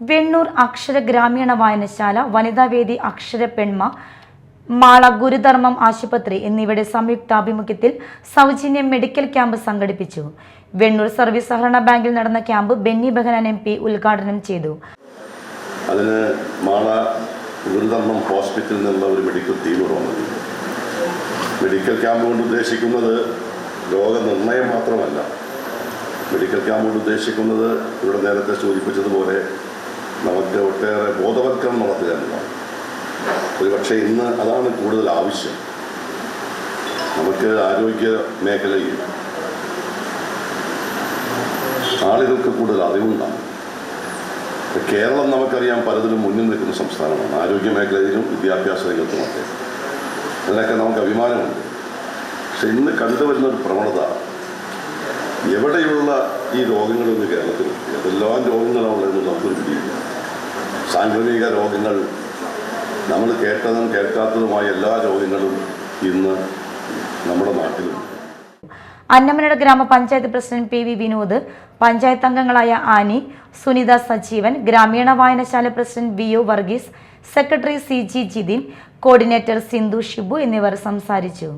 വെണ്ണൂർ അക്ഷര ഗ്രാമീണ വായനശാല വനിതാവേദി അക്ഷര പെൺമ മാള ഗുരുധർമ്മം ആശുപത്രി എന്നിവയുടെ സംയുക്താഭിമുഖ്യത്തിൽ സൗജന്യ മെഡിക്കൽ ക്യാമ്പ് സംഘടിപ്പിച്ചു. വെണ്ണൂർ സർവീസ് സഹകരണ ബാങ്കിൽ നടന്ന camp Benny Behanan M P ഉദ്ഘാടനം ചെയ്തു. അതിന് മാള ഗുരുധർമ്മം ഹോസ്പിറ്റലിൽ നിന്നുള്ള ഒരു മെഡിക്കൽ ടീം ഇവിടെ വന്നിട്ടുണ്ട്. മെഡിക്കൽ ക്യാമ്പ് കൊണ്ട് ഉദ്ദേശിക്കുന്നത് രോഗനിർണയം മാത്രമല്ല. മെഡിക്കൽ ക്യാമ്പ് കൊണ്ട് ഉദ്ദേശിക്കുന്നത് ഇവിടെ നേരത്തെ സൂചിപ്പിച്ചതുപോലെ നമുക്ക് ഒട്ടേറെ ബോധവൽക്കരണം നടത്തുക എന്നതാണ്. ഒരുപക്ഷെ ഇന്ന് അതാണ് കൂടുതൽ ആവശ്യം. നമുക്ക് ആരോഗ്യ മേഖലയിൽ ആളുകൾക്ക് കൂടുതൽ അറിവുണ്ടാകും. കേരളം നമുക്കറിയാം പലതിലും മുന്നിൽ നിൽക്കുന്ന സംസ്ഥാനമാണ്. ആരോഗ്യ മേഖലയിലും വിദ്യാഭ്യാസ രംഗത്തുമൊക്കെ അതിനൊക്കെ നമുക്ക് അഭിമാനമുണ്ട്. പക്ഷെ ഇന്ന് കണ്ടുവരുന്ന ഒരു പ്രവണത എവിടെയുള്ള ഈ രോഗങ്ങളൊന്ന് കേരളത്തിൽ ഏതെല്ലാം രോഗങ്ങളാണുള്ളതെന്ന് നമുക്കൊരു പിടിയില്ല സാംക്രമിക രോഗങ്ങൾ നമ്മൾ കേട്ടതും കേൾക്കാത്തതുമായ എല്ലാ രോഗങ്ങളും ഇന്ന് നമ്മുടെ നാട്ടിലുണ്ട്. അന്നമനട ഗ്രാമപഞ്ചായത്ത് president P V Vinod panchayat അംഗങ്ങളായ ആനി സുനിത സജീവൻ ഗ്രാമീണ വായനശാല president V O Varghese secretary C G Jithin coordinator Sindhu Shibu എന്നിവർ സംസാരിച്ചു.